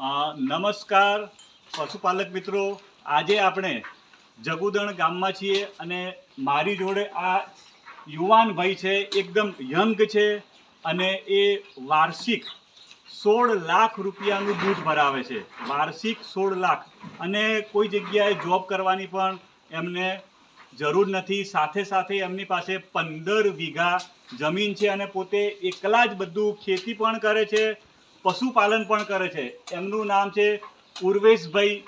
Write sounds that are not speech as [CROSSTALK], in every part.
નમસ્કાર પશુપાલક મિત્રો. આજે આપણે જગુદણ ગામમાં છીએ અને મારી જોડે આ યુવાન ભાઈ છે, એકદમ યંગ છે અને એ વાર્ષિક સોળ લાખ રૂપિયાનું દૂધ ભરાવે છે. વાર્ષિક સોળ લાખ. અને કોઈ જગ્યાએ જોબ કરવાની પણ એમને જરૂર નથી. સાથે સાથે એમની પાસે પંદર વીઘા જમીન છે અને પોતે એકલા જ બધું ખેતી પણ કરે છે. પશુપાલન પણ કરે છે. એમનું નામ છે ઉર્વેશભાઈ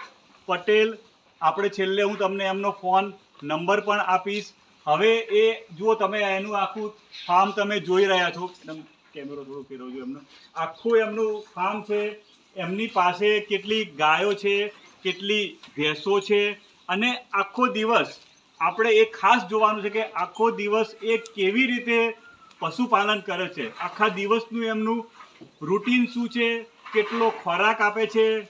પટેલ. આપણે છેલ્લે હું તમને એમનો ફોન નંબર પણ આપીશ. હવે એ જુઓ તમે એનું આખું ફાર્મ તમે જોઈ રહ્યા છો. એકદમ કેમેરો થોડું ફેરવજો એમનો. આખું એમનું ફાર્મ છે. એમની પાસે કેટલી ગાયો છે, કેટલી ભેંસો છે અને આખો દિવસ આપણે એ ખાસ જોવાનું છે કે આખો દિવસ એ કેવી રીતે પશુપાલન કરે છે. આખા દિવસનું એમનું રૂટીન શું છે? કેટલો ખોરાક આપે છે?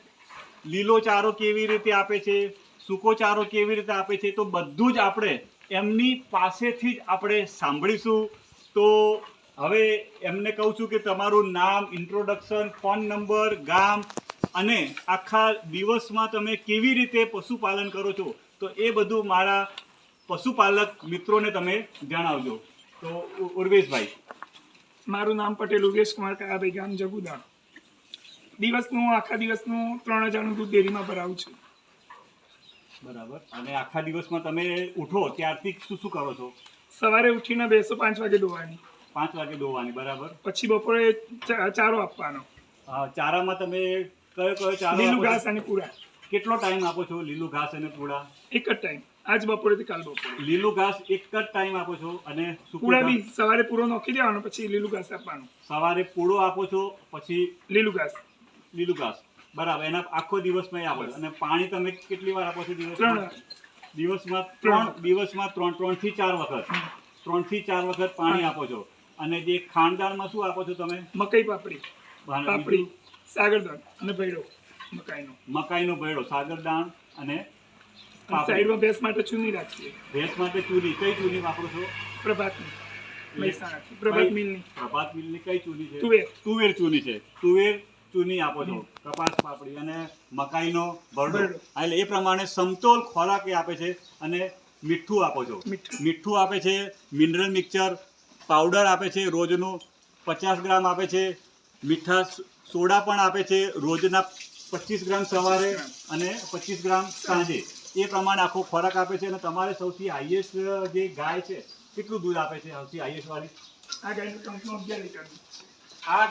લીલો ચારો કેવી રીતે આપે છે? સૂકો ચારો કેવી રીતે આપે છે? તો બધું જ આપણે એમની પાસેથી જ આપણે સાંભળીશું. તો હવે એમને કહું છું કે તમારું નામ ઇન્ટ્રોડક્શન ફોન નંબર ગામ અને આખા દિવસમાં તમે કેવી રીતે પશુપાલન કરો છો? તો એ બધું મારા પશુપાલક મિત્રોને તમે જણાવજો. તો ઉર્વેશભાઈ મારું નામ પટેલ ઉગેશ કુમાર કાયાભાઈ ગામ જગુદાણ. દિવસનું આખા દિવસનું ત્રણ હજારનું દૂધ ડેરીમાં ભરાવું છું. બરાબર. અને આખા દિવસમાં તમે ઉઠો ત્યારથી શું શું કરો છો? સવારે ઉઠીને બેસો પાંચ વાગે દોવાની. પાંચ વાગે દોવાની બરાબર. પછી બપોરે ચારો આપવાનો. હા, ચારામાં તમે કયો કયો ચારો લીલું ઘાસ અને પૂરા. કેટલો ટાઈમ આપો છો લીલું ઘાસ અને પૂળા એક જ ટાઈમ. આજ બપોરેથી કાલ બપોરે. લીલું ઘાસ એક જ ટાઈમ આપો છો અને સૂકું પૂરા બી સવારે પૂરો નોખી દેવાનો પછી લીલું ઘાસ આપવાનું. સવારે પૂળો આપો છો પછી લીલું ઘાસ. લીલું ઘાસ. બરાબર એના આખો દિવસમાં એ આપો છો અને પાણી તમે કેટલી વાર આપો છો ત્રણ દિવસમાં દિવસમાં ત્રણ. દિવસમાં ત્રણ ત્રણથી ચાર વખત. ત્રણથી ચાર વખત પાણી આપો છો. અને જે ખાંડદાળમાં શું આપો છો તમે? મકઈ પાપડી. પાપડી બીજું? સાગરદાન અને ભૈડો મકાઈનો. મકાઈનો ભેળો સાગરદાણ અને. સાઈડમાં ભેંસ માટે ચૂની રાખીએ. ભેંસ માટે ચૂની કઈ ચૂની વાપરો છો? પ્રભાતની મહેસાણાથી પ્રભાત મિલની. પ્રભાત મિલની કઈ ચૂની છે? તુવેર. તુવેર ચૂની છે. તુવેર ચૂની આપો છો. કપાસ પાપડી અને મકાઈનો ભરડો. એટલે એ પ્રમાણે સમતોલ ખોરાક એ આપે છે અને મીઠું આપો છો. મીઠું. મીઠું આપે છે મિનરલ મિક્સર પાવડર આપે છે રોજનું પચાસ ગ્રામ આપે છે મીઠા સોડા પણ આપે છે રોજના પચીસ ગ્રામ સવારે અને પચીસ ગ્રામ સાંજે. એ પ્રમાણે આખો ખોરાક આપે છે અને તમારે સૌથી હાઈએસ્ટ જે ગાય છે કેટલું દૂધ આપે છે સૌથી હાઈએસ્ટ વાળી? આ ગાય ટંકનું અગિયાર લીટરનું આ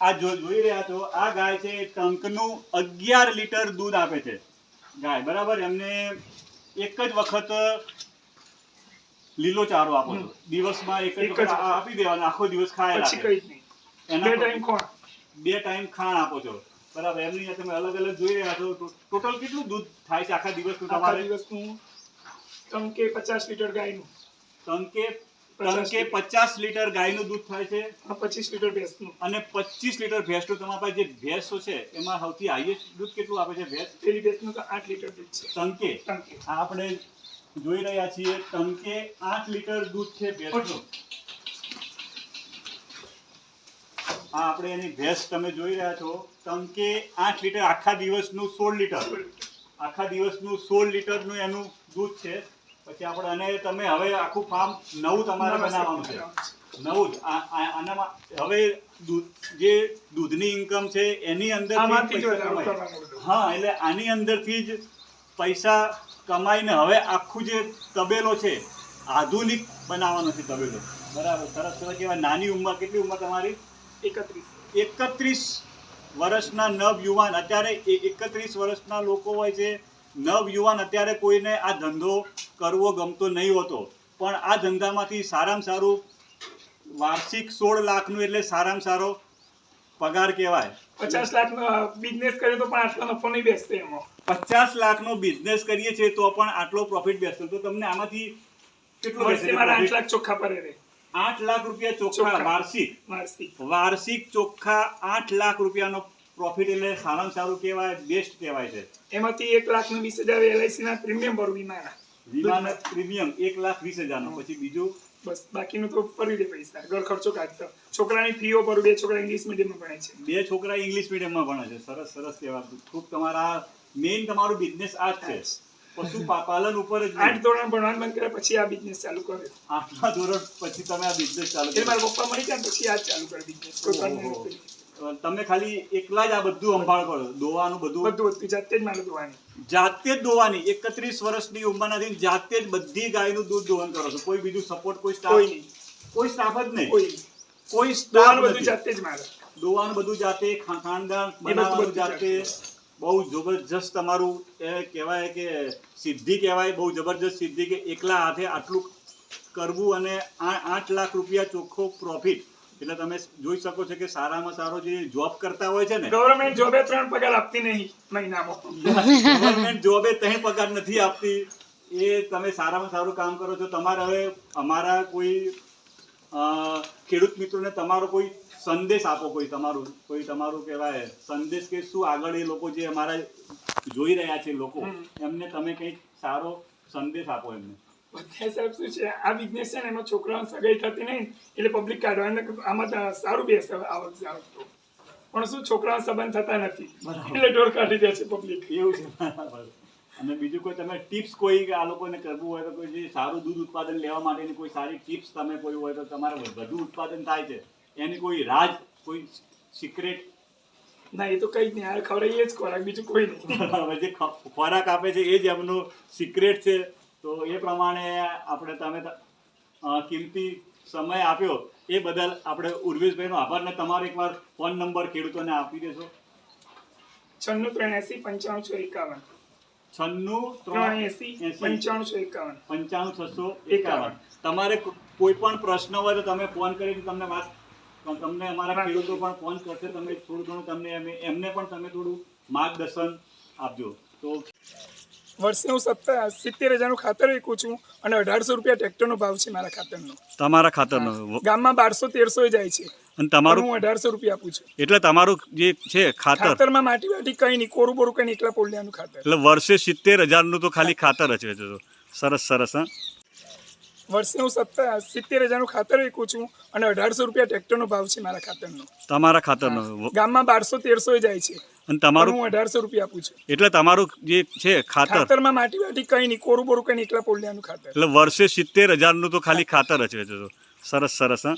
આ જોઈ રહ્યા છો આ ગાય છે ટંકનું અગિયાર લીટર દૂધ આપે છે. ગાય બરાબર? એમને એક જ વખત લીલો ચારો આપો છો. દિવસમાં એક જ વખત આપી દેવાનો આખો દિવસ ખાય રાખે. બે ટાઈમ ખાણ આપો છો. બરાબર એમની તમે અલગ અલગ જોઈ રહ્યા છો. ટોટલ કેટલું દૂધ થાય છે આખા દિવસનું તમારે? દિવસનું ટંકે પચાસ લીટર ગાયનું. ટંકે ટંકે પચાસ લીટર. ગાયનું દૂધ થાય છે? પચીસ લીટર ભેંસનું. અને પચીસ લીટર ભેંસનું તમારા પાસે જે ભેંસો છે એમાં સૌથી હાઈએસ્ટ દૂધ કેટલું આપે છે ભેંસ? પેલી ભેંસનું તો આઠ લીટર દૂધ છે. ટંકે ટંકે આપણે જોઈ રહ્યા છીએ ટંકે આઠ લીટર દૂધ છે ભેંસનું. આ આપણે એની ભેંસ તમે જોઈ રહ્યા છો ટંકે આઠ લીટર આખા દિવસનું સોળ લીટર. આખા દિવસનું સોળ લીટરનું એનું દૂધ છે. પછી આપણે અને તમે હવે આખું ફાર્મ નવું તમારે બનાવવાનું છે. નવું જ. આનામાં હવે દૂધ જે દૂધની ઇન્કમ છે એની અંદર. હા એટલે આની અંદરથી જ પૈસા કમાઈને હવે આખું જે તબેલો છે આધુનિક બનાવવાનો છે તબેલો. બરાબર સરસ સરસ કહેવાય નાની ઉંમર કેટલી ઉંમર તમારી? એકત્રીસ. વર્ષના નવ યુવાન. અત્યારે એકત્રીસ વર્ષના લોકો હોય છે નવ યુવાન અત્યારે કોઈને આ ધંધો કરવો ગમતો નહીં હોતો. પણ આ ધંધામાંથી સારામાં સારું વાર્ષિક સોળ લાખનું એટલે સારામાં સારો પગાર કહેવાય. પચાસ લાખનો બિઝનેસ કરીએ તો પણ આટલો નફો નહીં બેસતો એમાં. પચાસ લાખનો બિઝનેસ કરીએ છીએ તો પણ આટલો પ્રોફિટ બેસતો. તો તમને આમાંથી કેટલો આઠ લાખ ચોખ્ખા પડે આઠ લાખ રૂપિયા ચોખ્ખા. વાર્ષિક. વાર્ષિક. ચોખ્ખા આઠ લાખ રૂપિયાનો પ્રોફિટ એટલે સારામાં સારું કહેવાય બેસ્ટ કહેવાય છે. એમાંથી એક લાખનું વીસ હજાર એલઆઈસી ના પ્રીમિયમ ભરવું વીમાના વીમાના પ્રીમિયમ એક લાખ વીસ હજારનો. પછી બીજું? બસ બાકીનું તો ભરી દે પૈસા. ઘર ખર્ચો કાઢતો છોકરાની ફીઓ ભરું બે છોકરા ઇંગ્લિશ મીડિયમમાં ભણે છે. બે છોકરા ઇંગ્લિશ મીડિયમમાં ભણે છે. સરસ સરસ કહેવાતું. ખૂબ તમારા મેઇન તમારું બિઝનેસ આ જ છે. પશુ પાલન ઉપર જ આઠ ધોરણ ભણવાનું બંધ કર્યા પછી આ બિઝનેસ ચાલુ કર્યો. આઠમા ધોરણ પછી તમે આ બિઝનેસ ચાલુ કર્યો. મારા પપ્પા મળી ગયા પછી આ ચાલુ કર્યો બિઝનેસ તમે ખાલી એકલા જ આ બધું સંભાળ કરો. દોવાનું બધું. બધું જાતે જ મારે દોવાની. જાતે જ દોવાની. એકત્રીસ વર્ષની ઉંમરના થઈને જાતે જ બધી ગાયનું દૂધ દોહન કરો છો. કોઈ બીજું સપોર્ટ કોઈ સ્ટાફ નહીં. કોઈ સ્ટાફ જ નહીં. કોઈ સ્ટાફ બધું જાતે જ મારે. દોવાનું બધું જાતે ખા- ખાનદાન બનાવવાનું જાતે. બહુ જબરજસ્ત તમારું એ કહેવાય કે સિદ્ધિ કહેવાય બહુ જબરજસ્ત સિદ્ધિ કે એકલા હાથે આટલું કરવું અને આ- આઠ લાખ રૂપિયા ચોખ્ખો પ્રોફિટ એટલે તમે જોઈ શકો છો કે સારામાં સારો જે જોબ કરતા હોય છે ને ગવર્મેન્ટ જોબે ત્રણ પગાર આપતી નહીં મહિનામાં. ગવર્મેન્ટ જોબે ત્રણ પગાર નથી આપતી. એ તમે સારામાં સારું કામ કરો છો. તમારે હવે અમારા કોઈ ખેડૂત મિત્રોને તમારો કોઈ સંદેશ આપો કોઈ તમારું કોઈ તમારું કહેવાય સંદેશ કે શું આગળ એ લોકો જે અમારા જોઈ રહ્યા છે લોકો એમને તમે કંઈક સારો સંદેશ આપો એમને. બધા સાહેબ શું છે આ બિઝનેસ છે ને એમાં છોકરાઓને સગાઈ થતી નહીં એટલે પબ્લિક કાઢવા અને આમાં સારું બેસે આવક જાવક તો. પણ શું છોકરાઓ સંબંધ થતા નથી. એટલે ઢોર કાઢી દે છે પબ્લિક એવું છે. અને બીજું કોઈ તમે ટિપ્સ કોઈ આ લોકોને કરવું હોય તો કોઈ જે સારું દૂધ ઉત્પાદન લેવા માટેની કોઈ સારી ટિપ્સ તમે કોઈ હોય તો તમારે વધુ ઉત્પાદન થાય છે એની કોઈ રાજ કોઈ સિક્રેટ ના એ તો કઈ જ નહીં. આ ખવડાવીએ જ ખોરાક બીજું કોઈ નહીં. [LAUGHS] જે ખોરાક આપે છે એ જ એમનું સિક્રેટ છે. તો એ પ્રમાણે આપણે તમે કિંમતી સમય આપ્યો. એ બદલ આપણે ઉર્વેશભાઈનો આભાર ને તમારો એકવાર ફોન નંબર ખેડૂતોને આપી દેશો. છન્નું ત્રણ એસી પંચાણું છો એકાવન છન્નું ત્રણ એસી. પંચાણું એકાવન. પંચાણું છસો એકાવન તમારે કોઈ પણ પ્રશ્ન હોય તો તમે ફોન કરીને તમને વાત તમને અમારા ખેડૂતો પણ ફોન કરશે તમે થોડું ઘણું તમને એમને પણ તમે થોડું માર્ગદર્શન આપજો. તો વર્ષે હું સત્તર સિત્તેર હજારનું ખાતર વેચું છું અને અઢારસો રૂપિયા ટ્રેક્ટરનો ભાવ છે મારા ખાતરનો. તમારા ખાતરનો. ગામમાં બારસો તેરસો જાય છે. અને તમારું? હું અઢારસો રૂપિયા આપું છું. એટલે તમારું જે છે ખાતર? ખાતરમાં માટી વાટી કઈ નહીં કોરું બોરું કઈ નહીં એકલા પોલિયાનું ખાતર. એટલે વર્ષે સિત્તેર હજારનું તો ખાલી ખાતર જ વેચો સરસ સરસ હા. વર્ષે હું સત્તર સિત્તેર હજારનું ખાતર વેચું છું અને અઢારસો રૂપિયા ટ્રેક્ટરનો ભાવ છે મારા ખાતરનો. તમારા ખાતરનો. ગામમાં બારસો તેરસો જાય છે. અને તમારું હું અઢારસો રૂપિયા આપું છું. એટલે તમારું જે છે ખાતર. ખાતરમાં માટી વાટી કઈ નહીં કોરું બોરું કઈ નહીં એકલા પોલિયાનું ખાતર. એટલે વર્ષે સિત્તેર હજારનું તો ખાલી ખાતર જ વેચો સરસ સરસ હા.